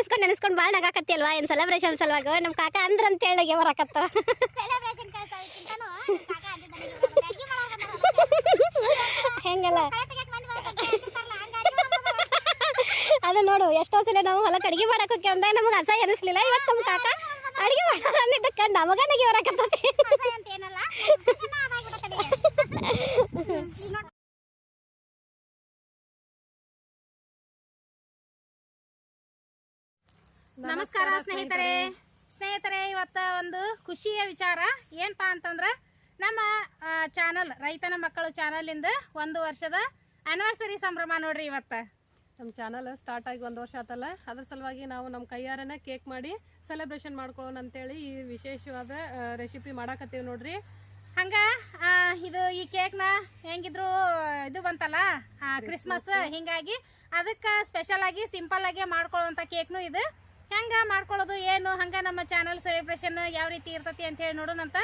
ನೆನೆಸ್ಕೊಂಡು ನೆನೆಸ್ಕೊಂಡು ಭಾಳ ನಗಾಕತ್ತಿ ಅಲ್ವಾ? ಏನು ಸೆಲೆಬ್ರೇಷನ್ ಸಲುವಾಗ? ನಮ್ಮ ಕಾಕ ಅಂದ್ರ ಅಂತ ಹೇಳಿ ಬರಾಕತ್ತ ಹೆಂಗಲ್ಲ. ಅದು ನೋಡು ಎಷ್ಟೋ ಸಲ ನಾವು ಹೊಲಕ್ಕೆ ಅಡಿಗೆ ಮಾಡಕ್ಕೆ ಅಂದ ಅಂದಾಗ ನಮಗೆ ಅಸಹ್ಯ ಅನಿಸ್ಲಿಲ್ಲ. ಇವತ್ತು ನಮ್ಮ ಕಾಕ ಅಡಿಗೆ ಮಾಡೋಣ ಅಂದಿದ್ದಕ್ಕೆ ನಮಗ ನಗಿ ಬರಾಕತ್ತತಿ. ನಮಸ್ಕಾರ ಸ್ನೇಹಿತರೆ. ಸ್ನೇಹಿತರೆ. ಇವತ್ತ ಒಂದು ಖುಷಿಯ ವಿಚಾರ. ಏನಪ್ಪಾ ಅಂತಂದ್ರೆ ನಮ್ಮ ಚಾನಲ್ ರೈತನ ಮಕ್ಕಳು ಚಾನಲಿಂದ ಒಂದು ವರ್ಷದ ಆನಿವರ್ಸರಿ ಸಂಭ್ರಮ ನೋಡ್ರಿ ಇವತ್ತ. ನಮ್ಮ ಚಾನಲ್ ಸ್ಟಾರ್ಟ್ ಆಗಿ ಒಂದು ವರ್ಷ ಆತಲ್ಲ ಅದ್ರ ಸಲುವಾಗಿ ನಾವು ನಮ್ಮ ಕೈಯಾರನ ಕೇಕ್ ಮಾಡಿ ಸೆಲೆಬ್ರೇಷನ್ ಮಾಡ್ಕೊಳ್ಳೋಣ ಅಂತೇಳಿ ಈ ವಿಶೇಷವಾದ ರೆಸಿಪಿ ಮಾಡಾಕತ್ತೀವಿ ನೋಡ್ರಿ. ಹಂಗ ಇದು ಈ ಕೇಕ್ನ ಹೆಂಗಿದ್ರು ಇದು ಬಂತಲ್ಲ ಕ್ರಿಸ್ಮಸ್ ಹಿಂಗಾಗಿ ಅದಕ್ಕೆ ಸ್ಪೆಷಲ್ ಆಗಿ ಸಿಂಪಲ್ ಆಗಿ ಮಾಡ್ಕೊಳ್ಳುವಂಥ ಕೇಕ್ನು ಇದು. ಹೆಂಗ ಮಾಡ್ಕೊಳ್ಳೋದು, ಏನು, ಹಂಗೆ ನಮ್ಮ ಚಾನಲ್ ಸೆಲೆಬ್ರೇಷನ್ ಯಾವ ರೀತಿ ಇರ್ತತಿ ಅಂತ ಹೇಳಿ ನೋಡೋಣಂತ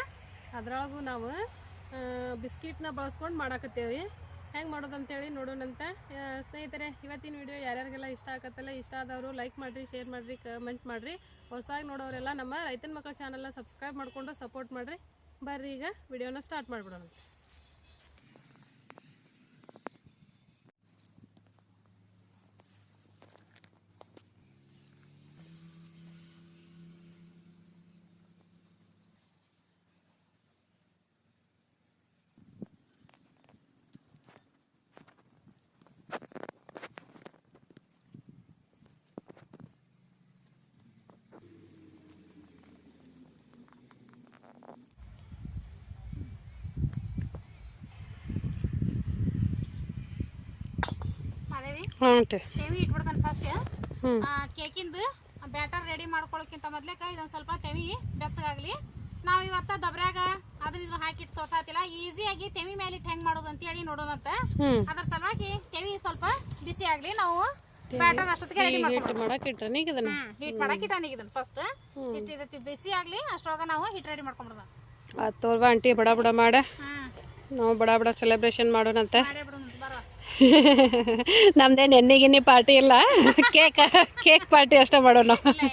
ಅದ್ರೊಳಗೂ ನಾವು ಬಿಸ್ಕಿಟ್ನ ಬಳಸ್ಕೊಂಡು ಮಾಡಾಕತ್ತೇವಿ ಹೆಂಗೆ ಮಾಡೋದು ಅಂತೇಳಿ ನೋಡೋಣಂತ ಸ್ನೇಹಿತರೆ, ಇವತ್ತಿನ ವಿಡಿಯೋ ಯಾರ್ಯಾರಿಗೆಲ್ಲ ಇಷ್ಟ ಆಗತ್ತಲ್ಲ, ಇಷ್ಟ ಆದವರು ಲೈಕ್ ಮಾಡಿರಿ ಶೇರ್ ಮಾಡಿರಿ ಕಮೆಂಟ್ ಮಾಡಿರಿ. ಹೊಸದಾಗಿ ನೋಡೋರೆಲ್ಲ ನಮ್ಮ ರೈತನ ಮಕ್ಕಳ ಚಾನಲ್ನ ಸಬ್ಸ್ಕ್ರೈಬ್ ಮಾಡಿಕೊಂಡು ಸಪೋರ್ಟ್ ಮಾಡಿರಿ. ಬರ್ರಿ ಈಗ ವಿಡಿಯೋನ ಸ್ಟಾರ್ಟ್ ಮಾಡಿಬಿಡೋಣ. ಅದೇವಿ ಹಾಂ ತೆವಿ ಇಟ್ಬಿಡ್ತಾನೆ ಫಸ್ಟ್ ಕೇಕಿಂದು ಬ್ಯಾಟರ್ ರೆಡಿ ಮಾಡ್ಕೊಳಕ್ಕಿಂತ ಮೊದ್ಲೇಕ ಇದೊಂದು ಸ್ವಲ್ಪ ತೆವಿ ಬೆಚ್ಚಗಾಗ್ಲಿ. ನಾವು ಇವತ್ತ ದಬ್ರ್ಯಾಗ ಅದನ್ನ ಇದ್ರ ಹಾಕಿಟ್ಟು ತೋರ್ಸಾತಿಲ್ಲ. ಈಸಿಯಾಗಿ ತೆವಿ ಮೇಲೆ ಇಟ್ಟು ಹೆಂಗ್ ಮಾಡೋದು ಅಂತೇಳಿ ನೋಡೋಣಂತ ಅದ್ರ ಸಲುವಾಗಿ ತೆವಿ ಸ್ವಲ್ಪ ಬಿಸಿ ಆಗ್ಲಿ ನಾವು ಬ್ಯಾಟರ್ ಅಷ್ಟೊತ್ತಿಗೆ ರೆಡಿ ಇದನ್ನ? ಹೀಟ್ ಮಾಡಕ್ ಇದನ್ನ ಫಸ್ಟ್ ಇಷ್ಟ ಬಿಸಿ ಆಗ್ಲಿ ಅಷ್ಟೊಳಗ ನಾವು ಹಿಟ್ ರೆಡಿ ಮಾಡ್ಕೊಂಡ್ಬಿಡೋಣ ಆತ್ ತೋರ್ಬಾ ಆಂಟಿ ಬಡ ಬಡ ಮಾಡ. ನಾವು ಬಡ ಬಡ ಸೆಲೆಬ್ರೇಷನ್ ಮಾಡೋಣ ಮಾಡೇ ಬಿಡೋಣ. ಬರೋ ನಮ್ದೇನು ಎಣ್ಣೆ ಗಿನ್ನಿ ಪಾರ್ಟಿ ಇಲ್ಲ. ಕೇಕ್ ಕೇಕ್ ಪಾರ್ಟಿ ಅಷ್ಟೇ ಮಾಡೋಣ. ಮಾಡಿ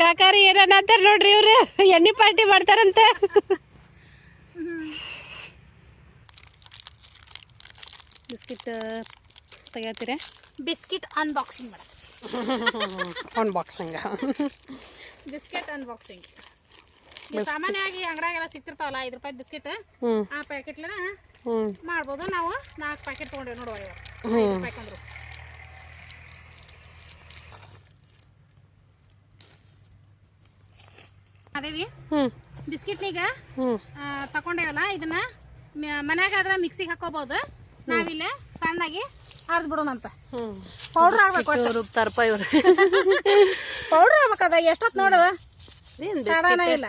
ಕಾಕಾರಿ ಏನೇನು ಅಂತಾರೆ ನೋಡ್ರಿ ಇವ್ರು? ಎಣ್ಣೆ ಪಾರ್ಟಿ ಮಾಡ್ತಾರಂತೆ. ಬಿಸ್ಕಿಟ್ ತೆಗಿತೀರ ಬಿಸ್ಕಿಟ್ ಅನ್ಬಾಕ್ಸಿಂಗ್ ಮಾಡ ಅನ್ಬಾಕ್ಸಿಂಗ್ ಬಿಸ್ಕಿಟ್ ಅನ್ಬಾಕ್ಸಿಂಗ್ ಸಾಮಾನ್ಯವಾಗಿ ಅಂಗಡಿಯಾಗೆಲ್ಲ ಸಿಕ್ತಿರ್ತಾವಲ್ಲ ಐದು ರೂಪಾಯಿ ಬಿಸ್ಕಿಟ್ ಆ ಪ್ಯಾಕೆಟ್ಲ ಮಾಡ್ಬೋದು. ನಾವು ನಾಲ್ಕು ಪ್ಯಾಕೆಟ್ ತೊಗೊಂಡೇವೆ ನೋಡುವ ಇವಾಗ ರೂಪಾಯಿ ಅಂದ್ರು ಅದೇವಿ? ಬಿಸ್ಕಿಟ್ನೀಗ ತಗೊಂಡೇವಲ್ಲ ಇದನ್ನ. ಮನ್ಯಾಗ ಆದ್ರೆ ಮಿಕ್ಸಿಗೆ ಹಾಕೋಬಹುದು ನಾವಿಲ್ಲ ಸಣ್ಣಾಗಿ ಅರ್ದ್ ಬಿಡೋಣಂತ. ಪೌಡರ್ ಆಗ್ಬೇಕು ಪೌಡರ್ ರುಬ್ತಾರಪ್ಪ ಇವ್ರು ಪೌಡ್ರ್ ಆಗ್ಬೇಕದ ಎಷ್ಟೊತ್ತು ನೋಡುವ ಇಲ್ಲ.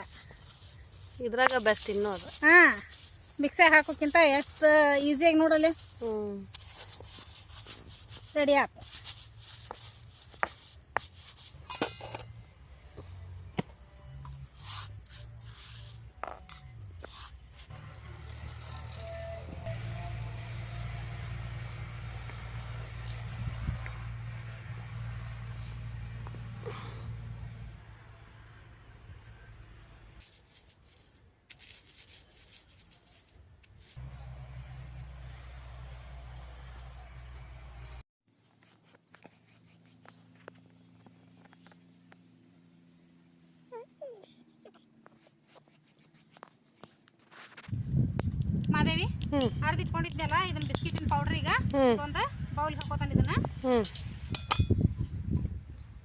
ಇದ್ರಾಗ ಬೆಸ್ಟ್ ಇನ್ನೂ ಅದು. ಹಾ. ಮಿಕ್ಸಿಗೆ ಹಾಕೋಕ್ಕಿಂತ ಎಷ್ಟು ಈಸಿಯಾಗಿ ನೋಡಲಿ ರೆಡಿ ಆಯ್ತು ಅರ್ದ್ ಇಟ್ಕೊಂಡಿದ್ನಲ್ಲ ಇದನ್ನ ಬಿಸ್ಕಿಟಿನ ಪೌಡರ್ ಈಗ ಒಂದು ಬೌಲ್ ಹಾಕೋತಾನೆ ಇದನ್ನ.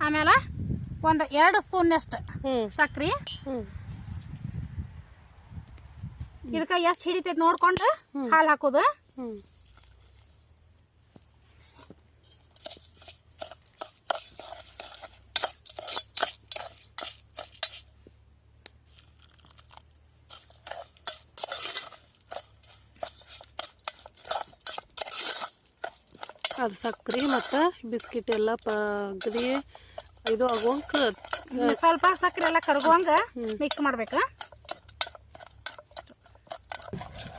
ಆಮೇಲೆ ಒಂದು ಎರಡು ಸ್ಪೂನ್ನಷ್ಟು ಸಕ್ರಿ. ಇದಕ್ಕ ಇದಕ್ಕೆ ಎಷ್ಟು ಹಿಡಿತೈತೆ ನೋಡ್ಕೊಂಡು ಹಾಲು ಹಾಕೋದು. ಅದು ಸಕ್ಕರೆ ಮತ್ತು ಬಿಸ್ಕಿಟ್ ಎಲ್ಲ ಪಗದಿ ಇದು ಆಗುವಂಕ ಸ್ವಲ್ಪ ಸಕ್ಕರೆ ಎಲ್ಲ ಕರ್ಗೋಂಗ ಮಿಕ್ಸ್ ಮಾಡ್ಬೇಕು.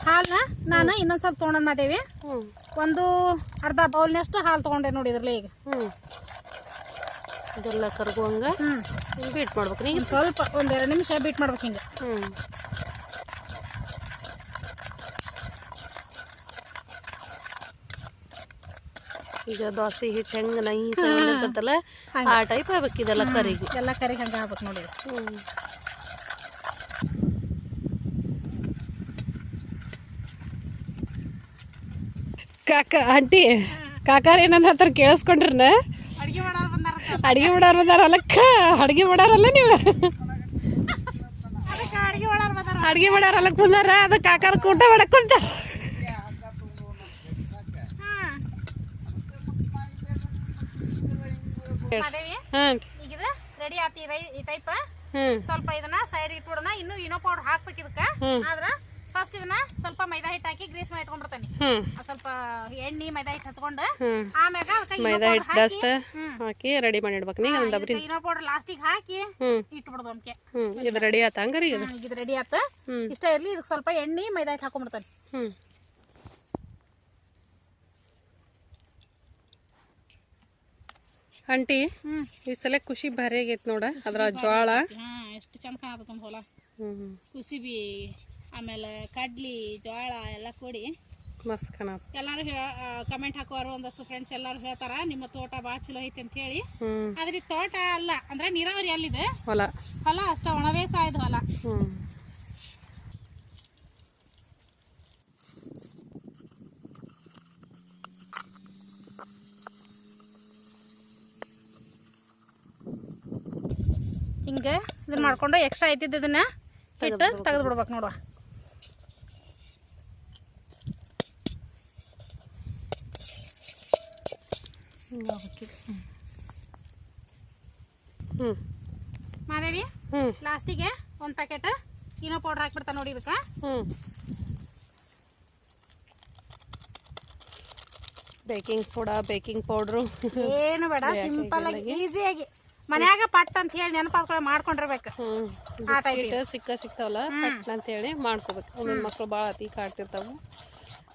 ಹಾಲನ್ನ ನಾನು ಇನ್ನೊಂದು ಸ್ವಲ್ಪ ತೊಗೊಂಡ್ ಮಾದೇವಿ ಒಂದು ಅರ್ಧ ಬೌಲ್ನಷ್ಟು ಹಾಲು ತೊಗೊಂಡೆ ನೋಡಿ ಇದ್ರಲ್ಲಿ ಈಗ. ಇದೆಲ್ಲ ಕರ್ಗುವಂಗೆ ಬೀಟ್ ಮಾಡ್ಬೇಕು ಸ್ವಲ್ಪ ಒಂದೆರಡು ನಿಮಿಷ ಬೀಟ್ ಮಾಡ್ಬೇಕು ಹಿಂಗೆ. ಹ್ಞೂ ಈಗ ದೋಸೆ ಹಿಟ್ಟು ಹೆಂಗೆ ನೈ ಅಂತಲ್ಲ ಆ ಟೈಪ್ ಆಗ್ಬೇಕು ಇದೆಲ್ಲ ಕರಿಗೆ. ಎಲ್ಲ ಕರಿ ಹಂಗೆ ಆಗ್ಬೇಕು ನೋಡಿ. ಹ್ಞೂ ಕಾಕ ಆಂಟಿ ಕಾಕಾರ ಏನನ್ನ ಹತ್ರ ಕೇಳಿಸ್ಕೊಂಡ್ರನ? ಅಡ್ಗೆ ಮಾಡೋರು ಬಂದಾರ ಅಡಿಗೆ ಮಾಡೋರು ಬಂದಾರ ಹೊಲಕ್ಕ ಅಡಿಗೆ ಮಾಡೋರಲ್ಲ ನೀವು? ಅಡ್ಗೆ ಮಾಡಾರಲ್ಲ ಬಂದಾರ. ಅದು ಕಾಕಾರ ಊಟ ಮಾಡಕ್ಕೆ ಕುಂತಾರ. ಮಾದೇವಿ ಈಗ ಇದು ರೆಡಿ ಆತಿ ಈ ಟೈಪ್ ಸ್ವಲ್ಪ ಇದನ್ನ ಸೈಡ್ ಇಟ್ಬಿಡೋಣ ಇನ್ನು ಇನೋ ಪೌಡರ್ ಹಾಕ್ಬೇಕು ಇದಕ್ಕ. ಆದ್ರ ಫಸ್ಟ್ ಇದನ್ನ ಸ್ವಲ್ಪ ಮೈದಾ ಹಿಟ್ಟು ಹಾಕಿ ಗ್ರೀಸ್ ಮಾಡಿ ಇಟ್ಕೊಂಡ್ಬಿಡ್ತಾನೆ. ಸ್ವಲ್ಪ ಎಣ್ಣೆ ಮೈದಾ ಹಿಟ್ಟು ಹಚ್ಕೊಂಡು ಆಮ್ಯಾಗ ಮೈದಾ ಹಿಟ್ಟು ಡಸ್ಟ್ ಹಾಕಿ ರೆಡಿ ಮಾಡಿ ಇಡ್ಬೇಕು. ನೀಗ ಒಂದು ಇನೋ ಪೌಡರ್ ಲಾಸ್ಟಿಗೆ ಹಾಕಿ ಇಟ್ಬಿಡೋದು ಅನ್ಕೆ ಇದು ರೆಡಿ ಆತ ಹಂಗಾರಿ ಇದು ಇದು ರೆಡಿ ಆತ. ಇಷ್ಟ ಇರ್ಲಿ ಇದಕ್ಕೆ ಸ್ವಲ್ಪ ಎಣ್ಣೆ ಮೈದಾ ಹಿಟ್ಟು ಹಾಕೊಂಡ್ಬಿಡ್ತಾನೆ. ಆಂಟಿ ಈ ಸಲ ಖುಷಿ ಭಾರಿ ಆಗೈತೆ ನೋಡ ಅದ್ರ ಜ್ವಾಳ. ಹಾ ಎಷ್ಟು ಚಂದ ಕಾಣಬೇಕು ನಮ್ಮ ಹೊಲ ಹ್ಞೂ ಕುಸಿಬಿ ಆಮೇಲೆ ಕಡ್ಲಿ ಜೋಳ ಎಲ್ಲ ಕೂಡಿ. ಮಸ್ತ್ ಕಾಣ ಎಲ್ಲಾರು ಕಮೆಂಟ್ ಹಾಕೋರು ಒಂದಷ್ಟು ಫ್ರೆಂಡ್ಸ್ ಎಲ್ಲಾರು ಹೇಳ್ತಾರ ನಿಮ್ಮ ತೋಟ ಭಾಳ ಚಲೋ ಐತಿ ಅಂತ ಹೇಳಿ. ಆದ್ರೆ ತೋಟ ಅಲ್ಲ ಅಂದ್ರೆ ನೀರಾವರಿ ಅಲ್ಲಿದೆ. ಹೊಲ. ಹೊಲ ಅಷ್ಟ ಒಣಬೇಸಾಯದ ಹೊಲ ಹ್ಞೂ ಹಿಂಗೆ ಇದನ್ನ ಮಾಡ್ಕೊಂಡು ಎಕ್ಸ್ಟ್ರಾ ಇದನ್ನ ಇಟ್ಟು ತೆಗೆದು ಬಿಡ್ಬೇಕು ನೋಡುವ. ಹ್ಞೂ ಮಾದೇವಿ ಹ್ಞೂ ಲಾಸ್ಟಿಗೆ ಒಂದು ಪ್ಯಾಕೆಟ್ ಏನೋ ಪೌಡರ್ ಹಾಕ್ಬಿಡ್ತಾ ನೋಡಿ ಇದಕ್ಕೆ. ಹ್ಞೂ ಬೇಕಿಂಗ್ ಸೋಡಾ ಬೇಕಿಂಗ್ ಪೌಡ್ರು ಏನು ಬೇಡ ಸಿಂಪಲ್ ಆಗಿ ಈಸಿಯಾಗಿ ಮನ್ಯಾಗ ಪಟ್ ಅಂತ ಹೇಳಿ ನೆನಪಾದ್ಕೊಳ್ಳಿ ಮಾಡ್ಕೊಂಡಿರ್ಬೇಕು. ಬಿಸ್ಕಿಟ್ ಸಿಕ್ಕ ಸಿಗ್ತಾವಲ್ಲ ಪಟ್ ಅಂತೇಳಿ ಮಾಡ್ಕೋಬೇಕು. ಒಂದೊಂದು ಮಕ್ಳು ಭಾಳ ಅತಿ ಕಾಡ್ತಿರ್ತಾವು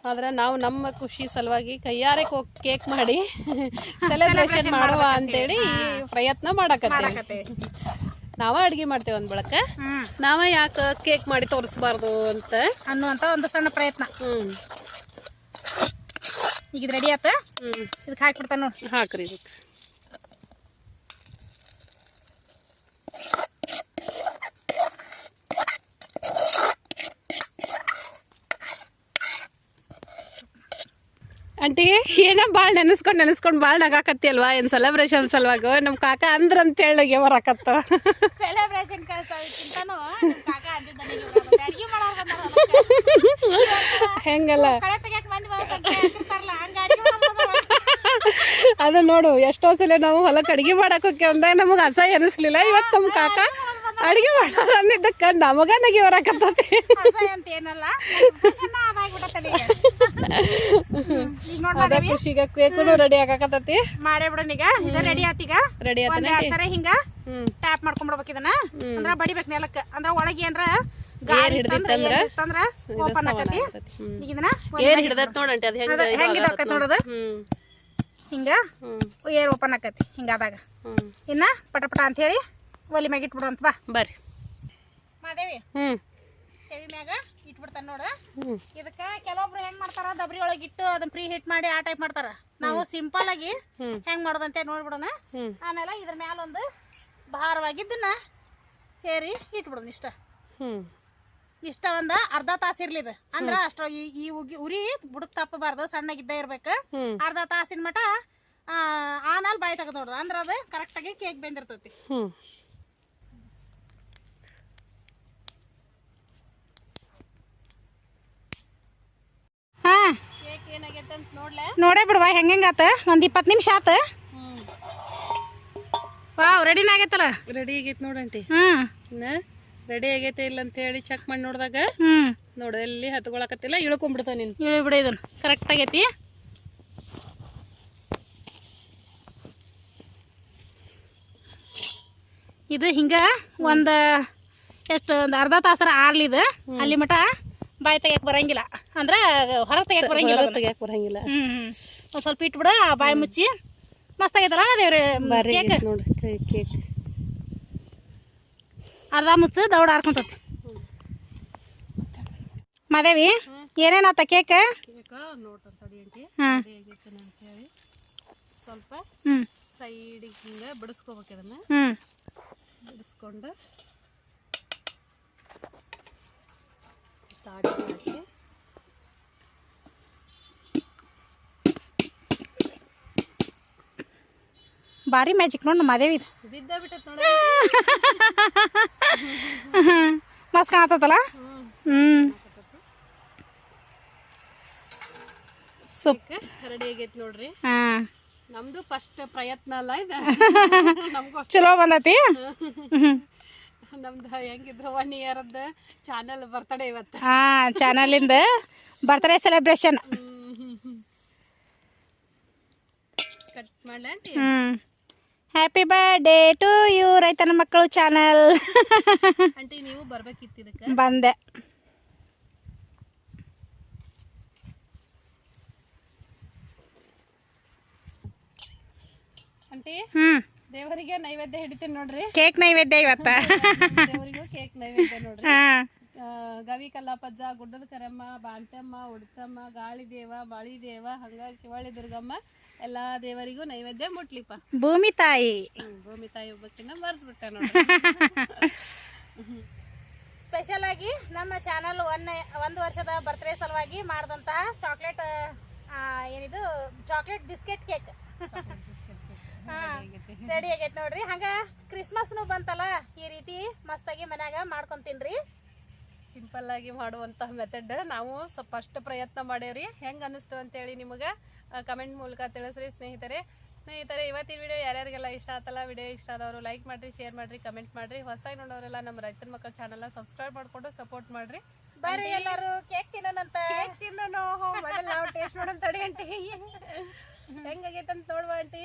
ಆದ್ರೆ ನಾವು ನಮ್ಮ ಖುಷಿ ಸಲುವಾಗಿ ಕೈಯಾರೆ ಕೇಕ್ ಮಾಡಿ ಸೆಲೆಬ್ರೇಷನ್ ಮಾಡುವ ಅಂತೇಳಿ ಪ್ರಯತ್ನ ಮಾಡಕತ್ತೆ ಮಾಡಕತ್ತೇವಿ. ನಾವ ಅಡ್ಗೆ ಮಾಡ್ತೇವೆ ಒಂದ್ ಬಳಕ. ನಾವ ಯಾಕ ಕೇಕ್ ಮಾಡಿ ತೋರಿಸಬಾರ್ದು ಅಂತ? ಅನ್ನುವಂತ ಒಂದು ಸಣ್ಣ ಪ್ರಯತ್ನ. ಹ್ಮ್. ಈಗ ಇದು ರೆಡಿ ಆತ? ಹ್ಮ್. ಇದಕ್ಕೆ ಹಾಕ್ಬಿಡ್ತಾನೆ ನೋಡಿ. ಹಾಕ್ರಿ ಇದಕ್ಕೆ ಆಂಟಿ ಏನೋ ಭಾಳ ನೆನೆಸ್ಕೊಂಡು ನೆನೆಸ್ಕೊಂಡು ಭಾಳ ನಗಾಕತ್ತಿ ಅಲ್ವಾ ಏನು ಸೆಲೆಬ್ರೇಷನ್ ಸಲುವಾಗ? ನಮ್ಮ ಕಾಕ ಅಂದ್ರ ಅಂತೇಳಿ ಬರಾಕತ್ತ ಸೆಲೆಬ್ರೇಷನ್ ಹೆಂಗಲ್ಲ? ಅದ ನೋಡು ಎಷ್ಟೋ ಸಲ ನಾವು ಹೊಲಕ್ಕೆ ಅಡಿಗೆ ಮಾಡಕ್ಕೆ ಹೋಗಿ ಅಂದಾಗ ನಮಗೆ ಅಸಹ್ಯ ಅನಿಸ್ಲಿಲ್ಲ. ಇವತ್ತು ನಮ್ಮ ಕಾಕ ಅಡಿಗೆ ಮಾಡೋರು ಅಂದಿದ್ದಕ್ಕೆ ನಮಗ ನಗಿ ಬರಾಕತ್ತತಿ ಅಸಹ್ಯ ಅಂತ ಏನಲ್ಲ ಅದ ಖುಷಿಗೆ ಕೇಕುನು ರೆಡಿ ಆಗಾಕತ್ತತಿ. ಮಾಡೇ ಬಿಡೋಣ ಈಗ. ಇದು ರೆಡಿ ಆತೀಗ ರೆಡಿ ಒಂದ್ ಆತನ ಎರಡ್ ಸರಿ ಹಿಂಗ ಟ್ಯಾಪ್ ಮಾಡ್ಕೊಂಡ್ ಬಿಡ್ಬೇಕು ಇದನ್ನ. ಅಂದ್ರ ಬಡಿಬೇಕು ನೆಲಕ್ಕ ಅಂದ್ರ ಒಳಗೆ ಏನ್ರ ಗಾಳಿ ಹಿಡ್ದಿತ್ತಂದ್ರ? ಅಂದ್ರ ಓಪನ್ ಆಕತಿ. ಈಗ ಇದನ್ನ ಏರ್ ಹಿಡ್ದತ್ ನೋಡಂಟಿ ಅದು ಹೆಂಗ ಹೆಂಗ ಆಕತ್ ನೋಡದ ಹಿಂಗ ಏರ್ ಓಪನ್ ಆಕತಿ ಹಿಂಗಾದಾಗ ಇನ್ನ ಪಟ ಪಟ ಅಂತ ಹೇಳಿ ಒಲಿ ಮ್ಯಾಗ ಇಟ್ಬಿಡಂತ ಬಾ. ಬರ್ರಿ. ಮಾದೇವಿ. ಹ್ಮ್. ತೆವಿ ಮ್ಯಾಗ ಇಟ್ಬಿಡ್ತಾನ ನೋಡ. ಇದಕ್ಕ ಕೆಲವೊಬ್ರು ಹೆಂಗ್ ಮಾಡ್ತಾರ ದಬ್ರಿ ಒಳಗೆ ಇಟ್ಟು ಅದನ್ನ ಫ್ರೀ ಹೀಟ್ ಮಾಡಿ ಆ ಟೈಪ್ ಮಾಡ್ತಾರ. ನಾವು ಸಿಂಪಲ್ ಆಗಿ. ಹೆಂಗ್ ಮಾಡೋದಂತೆ ನೋಡ್ಬಿಡೋಣ. ಆಮೇಲೆ ಇದ್ರ ಮ್ಯಾಲ ಒಂದು ಭಾರವಾಗಿದ್ದನ್ನ ಹೇರಿ ಇಟ್ಬಿಡೋಣ ಇಷ್ಟ. ಇಷ್ಟ ಒಂದ ಅರ್ಧ ತಾಸು ಇರ್ಲಿ ಇದು. ಅಂದ್ರ ಅಷ್ಟ ಈ ಉಗಿ ಉರಿ ಬುಡಕ್ ತಪ್ಪಬಾರ್ದು ಸಣ್ಣಗಿದ್ದ ಇರ್ಬೇಕ. ಅರ್ಧ ತಾಸಿನ ಮಟ ಆ, ಆಮೇಲೆ ಬಾಯಿ ತೆಗೆದು ನೋಡ್ರಿ. ಅಂದ್ರ ಅದು ಕರೆಕ್ಟಾಗಿ ಕೇಕ್ ಬೆಂದಿರ್ತೈತಿ ಹ್ಮ್ ಹಾ ಕೇಕ್ ಏನಾಗೈತೆ ಅಂತ ನೋಡ್ಲೆ ನೋಡೇ ಬಿಡುವ ಹೆಂಗಾತ ಒಂದ್ ಇಪ್ಪತ್ತು ನಿಮಿಷ ಆತ. ವಾವ್ ರೆಡಿನ ಆಗೈತಲ್ಲ? ರೆಡಿ ಆಗೈತೆ ನೋಡಂಟಿ ಹ್ಮ್. ರೆಡಿ ಆಗೈತೆ ಇಲ್ಲ ಅಂತ ಹೇಳಿ ಚೆಕ್ ಮಾಡಿ ನೋಡಿದಾಗ ಹ್ಮ್. ನೋಡು ಎಲ್ಲಿ ಹತ್ಕೊಳಕತ್ತಿಲ್ಲ ಇಳ್ಕೊಂಡ್ಬಿಡ್ತಾವ ನೀನು. ಇಳಿಬಿಡ ಬಿಡಿ ಇದನ್ನ. ಕರೆಕ್ಟ್ ಆಗೈತಿ. ಇದು ಹಿಂಗ ಒಂದ್ ಎಷ್ಟು ಒಂದು ಅರ್ಧ ತಾಸರ ಆರ್ಲಿ ಇದು. ಅಲ್ಲಿ ಮಟ ಬಾಯಿ ತೆಗಿಯಕ್ ಬರಂಗಿಲ್ಲ. ಅಂದ್ರ ಹೊರ ತೆಗಿಯಕ್ ಬರಂಗಿಲ್ಲ. ತೆಗಿಯಕ್ಕೆ ಬರಂಗಿಲ್ಲ. ಹ್ಮ್ ಒಂದು ಸ್ವಲ್ಪ ಇಟ್ಬಿಡ ಆ ಬಾಯಿ ಮುಚ್ಚಿ. ಮಸ್ತ್ ಆಗೈತಲ್ಲ ದೇವ್ರಿ ಕೇಕ್ ನೋಡಿ ನೋಡ್ರಿ ಕೇಕ್ ಅರ್ಧ ಮುಚ್ಚು ದೌಡ ಹಾರ್ಕೊಂತತಿ ಮಾದೇವಿ ಏನೇನಾತ ಕೇಕ್ ಕೇಕ ನೋಡ್ರಿ ತಡಿ ಅಂಟಿ ಹಾಂ. ಬಾರಿ ಆಗೈತೆ ಸ್ವಲ್ಪ ಹ್ಞೂ ಸೈಡಿಗೆ ಹಿಂಗೆ ಬಿಡಿಸ್ಕೋಬೇಕು ಇದನ್ನ. ಹ್ಞೂ ಬಿಡಿಸ್ಕೊಂಡು ತಾಡಿ ಹಾಕಿ. ಭಾರಿ ಮ್ಯಾಜಿಕ್ ನೋಡಿ ನಮ್ಮ ನೋಡಿ. ಮಸ್ತ್ ಕಾಣತ್ತಲ್ಲ ಹ್ಞೂ ಸೂಪ್ ರೆಡಿ ಆಗೈತೆ ನೋಡ್ರಿ. ಹಾಂ. ನಮ್ದು ಫಸ್ಟ್ ಪ್ರಯತ್ನ ಅಲ್ಲ ಇದು. ನಮಗೂ ಚಲೋ ಬಂದತಿ? ನಮ್ದು ಹೆಂಗಿದ್ರು ಒನ್ ಇಯರ್ದ ಚಾನಲ್ ಬರ್ತಡೇ ಇವತ್ತು. ಹಾಂ ಚಾನಲಿಂದ ಬರ್ತಡೇ ಸೆಲೆಬ್ರೇಷನ್ ಕಟ್ ಮಾಡ್ಲ ಆಂಟಿ ಹ್ಞೂ ಹ್ಯಾಪಿ ಬರ್ಡೇ ಟು ಯು ರೈತನ ಮಕ್ಕಳು ಚಾನಲ್ ಆಂಟಿ ನೀವು ಬರ್ಬೇಕಿತ್ತು ಇದಕ್ಕೆ? ಬಂದೆ. ಆಂಟಿ ಹ್ಮ್. ದೇವರಿಗೆ ನೈವೇದ್ಯ ಹಿಡಿತೀನಿ ನೋಡ್ರಿ. ಕೇಕ್ ನೈವೇದ್ಯ ಇವತ್ತ. ದೇವರಿಗೂ ಕೇಕ್ ನೈವೇದ್ಯ ನೋಡ್ರಿ. ಹಾಂ. ಗವಿ ಕಲ್ಲಪ್ಪಜ್ಜ ಗುಡ್ಡದ ಕರಮ್ಮ ಬಾಣ್ತಮ್ಮ ದೇವ ಹಂಗಾಗಿ ದೇವ ಹಂಗ ಶಿವಳ್ಳಿ ದುರ್ಗಮ್ಮ ಎಲ್ಲಾ ದೇವರಿಗೂ ನೈವೇದ್ಯ ಮುಟ್ಲಿಪ್ಪ. ಭೂಮಿ ತಾಯಿ. ಭೂಮಿ ತಾಯಿ ಒಬ್ಬಕ್ಕಿನ್ನ ಮರ್ತು ಬಿಟ್ಟೆ ನೋಡಿ. ಸ್ಪೆಷಲ್ ಆಗಿ ನಮ್ಮ ಚಾನಲ್ ಒನ್ ಒಂದು ವರ್ಷದ ಬರ್ತ್ಡೇ ಸಲುವಾಗಿ ಮಾಡಿದಂತಹ ಚಾಕ್ಲೇಟ್ ಏನಿದು ಚಾಕ್ಲೇಟ್ ಬಿಸ್ಕೆಟ್ ಕೇಕ್ ರೆಡಿ ಆಗೈತೆ. ನೋಡ್ರಿ. ಹಂಗ ಕ್ರಿಸ್ಮಸ್ನು ಬಂತಲ್ಲ ಈ ರೀತಿ ಮಸ್ತಾಗಿ ಮನ್ಯಾಗ ಮಾಡ್ಕೊಂತೀನ್ರಿ. ಸಿಂಪಲ್ ಆಗಿ ಮಾಡುವಂತ ಮೆಥಡ್ ನಾವು ಸ್ವಲ್ಪ ಫಸ್ಟ್ ಪ್ರಯತ್ನ ಮಾಡೇವ್ರಿ ಹೆಂಗ್ ಅನಿಸ್ತು ಅಂತೇಳಿ ನಿಮಗೆ ಕಮೆಂಟ್ ಮೂಲಕ ತಿಳಿಸ್ರಿ ಸ್ನೇಹಿತರೆ. ಸ್ನೇಹಿತರೆ ಇವತ್ತಿನ ವಿಡಿಯೋ ಯಾರ್ಯಾರಿಗೆಲ್ಲ ಇಷ್ಟ ಆತಲ್ಲ ವಿಡಿಯೋ ಇಷ್ಟ ಆದವರು ಲೈಕ್ ಮಾಡ್ರಿ ಶೇರ್ ಮಾಡ್ರಿ ಕಮೆಂಟ್ ಮಾಡ್ರಿ. ಹೊಸದಾಗಿ ನೋಡೋರೆಲ್ಲ ನಮ್ಮ ರೈತರ ಮಕ್ಕಳ ಚಾನಲ್ನ ಸಬ್ಸ್ಕ್ರೈಬ್ ಮಾಡ್ಕೊಂಡು ಸಪೋರ್ಟ್ ಮಾಡ್ರಿ. ಬರ್ರಿ ಎಲ್ಲರೂ ಕೇಕ್ ತಿನ್ನೋಣಂತ ಕೇಕ್ ತಿನ್ನೋನು ಮೊದಲು ನಾವು ಟೇಸ್ಟ್ ಮಾಡೋಣ ತಡಿ ಆಂಟಿ. ಹೆಂಗಾಗೈತೆ ಅಂತ ನೋಡುವ ಆಂಟಿ.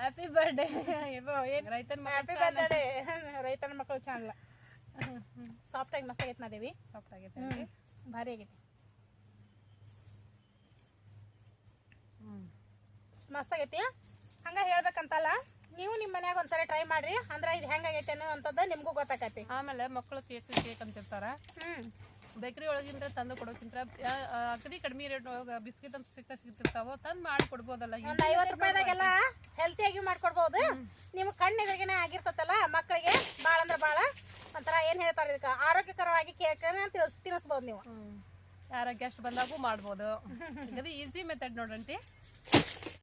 ಹ್ಯಾಪಿ ಬರ್ಡೇ ಏನು ರೈತನ ಮಕ್ಕಳ ರೈತನ ಮಕ್ಕಳ ಚಾನಲ್ ಸಾಫ್ಟ್ ಆಗಿ ಮಸ್ತ್ ಆಗೈತೆ ಮಾದೇವಿ ಸಾಫ್ಟ್ ಆಗೈತೆ ಭಾರಿ ಆಗೈತಿ. ಮಸ್ತ್ ಆಗೈತಿ ಹಂಗ ಹೇಳ್ಬೇಕಂತಲ್ಲ ನೀವು ನಿಮ್ಮ ಮನ್ಯಾಗ ಒಂದ್ಸರಿ ಟ್ರೈ ಮಾಡ್ರಿ ಅಂದ್ರೆ ಇದು ಹೆಂಗಾಗೈತೆ ಅನ್ನೋವಂಥದ್ದು ನಿಮ್ಗೂ ಗೊತ್ತಾಕತಿ. ಆಮೇಲೆ ಮಕ್ಕಳು ಕೇಕ್ ಕೇಕ್ ಅಂತಿರ್ತಾರ. ಹ್ಮ್. ಬೇಕ್ರಿ ಒಳಗಿಂದ ತಂದು ಕೊಡೋಕ್ಕಿಂತ ಅಗದಿ ಕಡಿಮೆ ರೇಟ್ ಒಳಗೆ ಬಿಸ್ಕಿಟ್ ಅಂತ ಸಿಕ್ಕ ಸಿಗ್ತಿರ್ತಾವ ತಂದು ಮಾಡಿ ಕೊಡ್ಬೋದಲ್ಲ ಒಂದ್ ಐವತ್ತು ರೂಪಾಯಿದಾಗೆಲ್ಲ ಹೆಲ್ತಿಯಾಗಿ ಮಾಡ್ಕೊಡ್ಬೋದು. ನಿಮ್ಗೆ ಕಣ್ಣು ಎದುರಿಗೆನೆ ಆಗಿರ್ತತಲ್ಲ ಮಕ್ಕಳಿಗೆ ಭಾಳ ಅಂದ್ರೆ ಭಾಳ ಒಂಥರ ಏನು ಹೇಳ್ತಾರೆ ಇದಕ್ಕೆ? ಆರೋಗ್ಯಕರವಾಗಿ ಕೇಕನ್ನ ತಿನ್ನಿಸ್ಬೋದು ನೀವು. ಯಾರ ಗೆಸ್ಟ್ ಬಂದಾಗೂ ಮಾಡ್ಬೋದು. ಇದು ಈಸಿ ಮೆಥಡ್ ನೋಡ್ರಂಟಿ